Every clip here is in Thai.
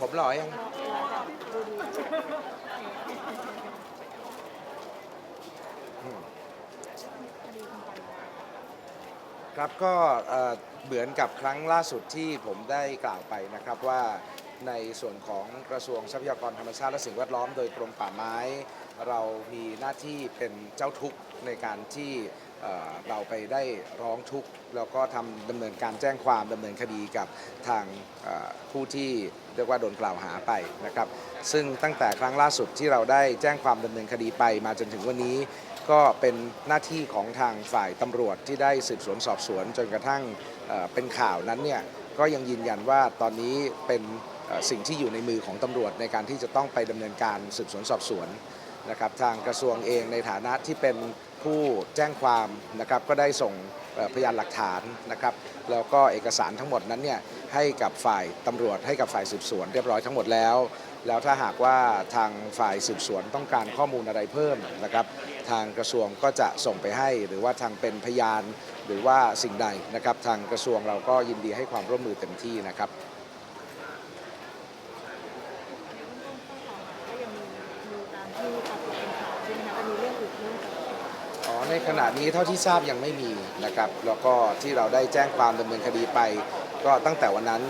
ผมหล่อยังครับก็เหมือนกับครั้งล่าสุดที่ผมได้กล่าวไปนะครับว่า ในส่วนของกระทรวงทรัพยากรธรรมชาติและสิ่งแวดล้อมโดยกรมป่าไม้ เรามีหน้าที่เป็นเจ้าทุกข์ในการที่เราไปได้ร้องทุกข์แล้วก็ทำดำเนินการแจ้งความดำเนินคดีกับทางผู้ที่เรียกว่าโดนกล่าวหาไปนะครับ ซึ่งตั้งแต่ครั้งล่าสุดที่เราได้แจ้งความดำเนินคดีไปมาจนถึงวันนี้ ก็เป็นหน้าที่ของทางฝ่ายตำรวจที่ได้สืบสวนสอบสวนจนกระทั่งเป็นข่าวนั้นเนี่ยก็ยังยืนยันว่าตอนนี้เป็น สิ่งที่อยู่ในมือของตำรวจในการที่จะต้องไปดำเนินการสืบสวนสอบสวนนะครับทางกระทรวงเองในฐานะที่เป็นผู้แจ้งความนะครับก็ได้ส่งพยานหลักฐานนะครับแล้วก็เอกสารทั้งหมดนั้นเนี่ยให้กับฝ่ายตำรวจให้กับฝ่ายสืบสวนเรียบร้อยทั้งหมดแล้ว แล้วถ้าหากว่าทางฝ่ายสืบสวนต้องการข้อมูลอะไรเพิ่มนะครับทางกระทรวงก็จะส่งไปให้หรือว่าทางเป็นพยานหรือว่าสิ่งใดนะครับทางกระทรวงเราก็ยินดีให้ความร่วมมือเต็มที่นะครับ ก็ยังมีมีตามที่ปรากฏเป็นข่าวใช่ไหมคะจะมีเรื่องอื่นเพิ่มเติม อ๋อ ในขณะนี้เท่าที่ทราบยังไม่มีนะครับ แล้วก็ที่เราได้แจ้งความดำเนินคดีไป ก็ตั้งแต่วันนั้น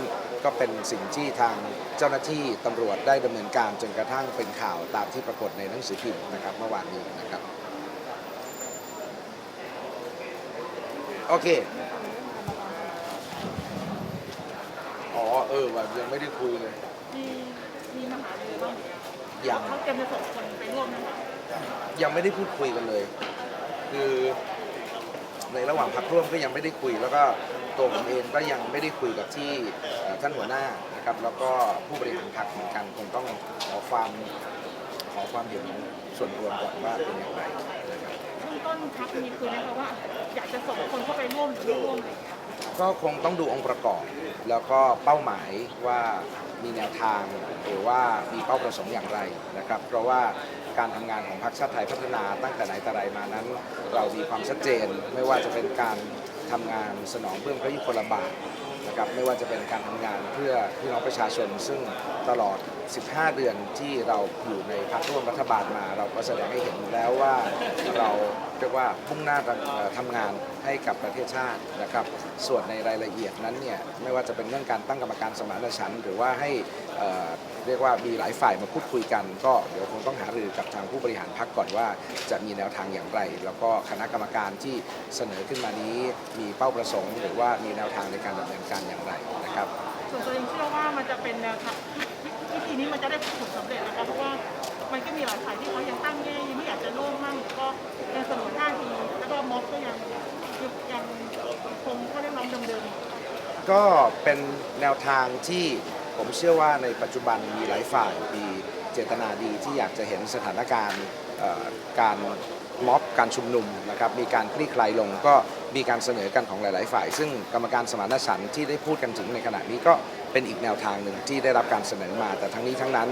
ก็เป็นสิ่งที่ทางเจ้าหน้าที่ตำรวจได้ดำเนินการจนกระทั่งเป็นข่าวตามที่ปรากฏในหนังสือพิมพ์นะครับเมื่อวานนี้นะครับโอเคอ๋อเออว่ะยังไม่ได้คุยเลยมีมีมหาเลยบ้างยังเขาเตรียมจะส่งคนไปร่วมนะคะ ยังไม่ได้พูดคุยกันเลย คือในระหว่างพักร่วมก็ยังไม่ได้คุย แล้วก็ตัวผมเองก็ยังไม่ได้คุยกับที่ท่านหัวหน้านะครับแล้วก็ผู้บริหารพรรคเหมือนกันคงต้องขอความขอความเห็นส่วนรวมก่อนว่าเป็นอย่างไรนะครับเบื้องต้นพักมีคุยนะคะว่าอยากจะส่งคนเข้าไปร่วมหรือไม่ร่วมเงี้ย ก็คงต้องดูองค์ประกอบ แล้วก็เป้าหมายว่ามีแนวทางหรือว่ามีเป้าประสงค์อย่างไรนะครับ เพราะว่าการทำงานของพรรคชาติไทยพัฒนาตั้งแต่ไหนแต่ไรมานั้น เรามีความชัดเจนไม่ว่าจะเป็นการทำงานสนองเบื้องพระยุคลบาท นะครับไม่ว่าจะเป็นการทำงานเพื่อพี่น้องประชาชน ซึ่งตลอด 15 เดือนที่เราอยู่ในพรรคร่วมรัฐบาลมา เราก็แสดงให้เห็นแล้วว่าเราเรียกว่ามุ่งหน้าทำเอ่อทำงานให้กับประเทศชาตินะครับ ส่วนในรายละเอียดนั้นเนี่ยไม่ว่าจะเป็นเรื่องการตั้งกรรมการสมานฉันท์หรือว่าให้เรียกว่ามีหลายฝ่ายมาพูดคุยกัน ก็เดี๋ยวคงต้องหารือกับทางผู้บริหารพรรคก่อนว่าจะมีแนวทางอย่างไร แล้วก็คณะกรรมการที่เสนอขึ้นมานี้มีเป้าประสงค์ หรือว่ามีแนวทางในการดำเนินการอย่างไรนะครับ ส่วนตัวเองเชื่อว่ามันจะเป็นแนวทางวิธีนี้มันจะได้ผลสำเร็จนะคะเพราะว่ามันก็มีหลายฝ่ายที่เขายังตั้งแง่ยังไม่อยากจะร่วมมั่งหรือก็ยังเสนอท่าทีแล้วก็ม็อบก็ยังยังคงข้อเรียกร้องเดิมๆก็เป็นแนวทางที่ผมเชื่อว่าในปัจจุบันมีหลายฝ่ายมีเจตนาดีที่อยากจะเห็นสถานการณ์เอ่อการ ม็อบการชุมนุมนะครับมีการคลี่คลายลงก็มีการเสนอกันของหลาย ๆ ฝ่าย ซึ่งกรรมการสมานฉันท์ที่ได้พูดกันถึงในขณะนี้ก็เป็นอีกแนวทางหนึ่งที่ได้รับการเสนอมา แต่ทั้งนี้ทั้งนั้น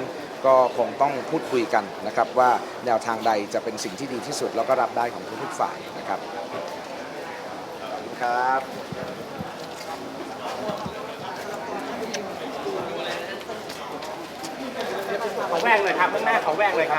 ก็คงต้องพูดคุยกันนะครับว่าแนวทางใดจะเป็นสิ่งที่ดีที่สุด แล้วก็รับได้ของทุกๆฝ่ายนะครับขอบคุณครับขอแวกหน่อยครับข้างหน้าขอแวกเลยครับ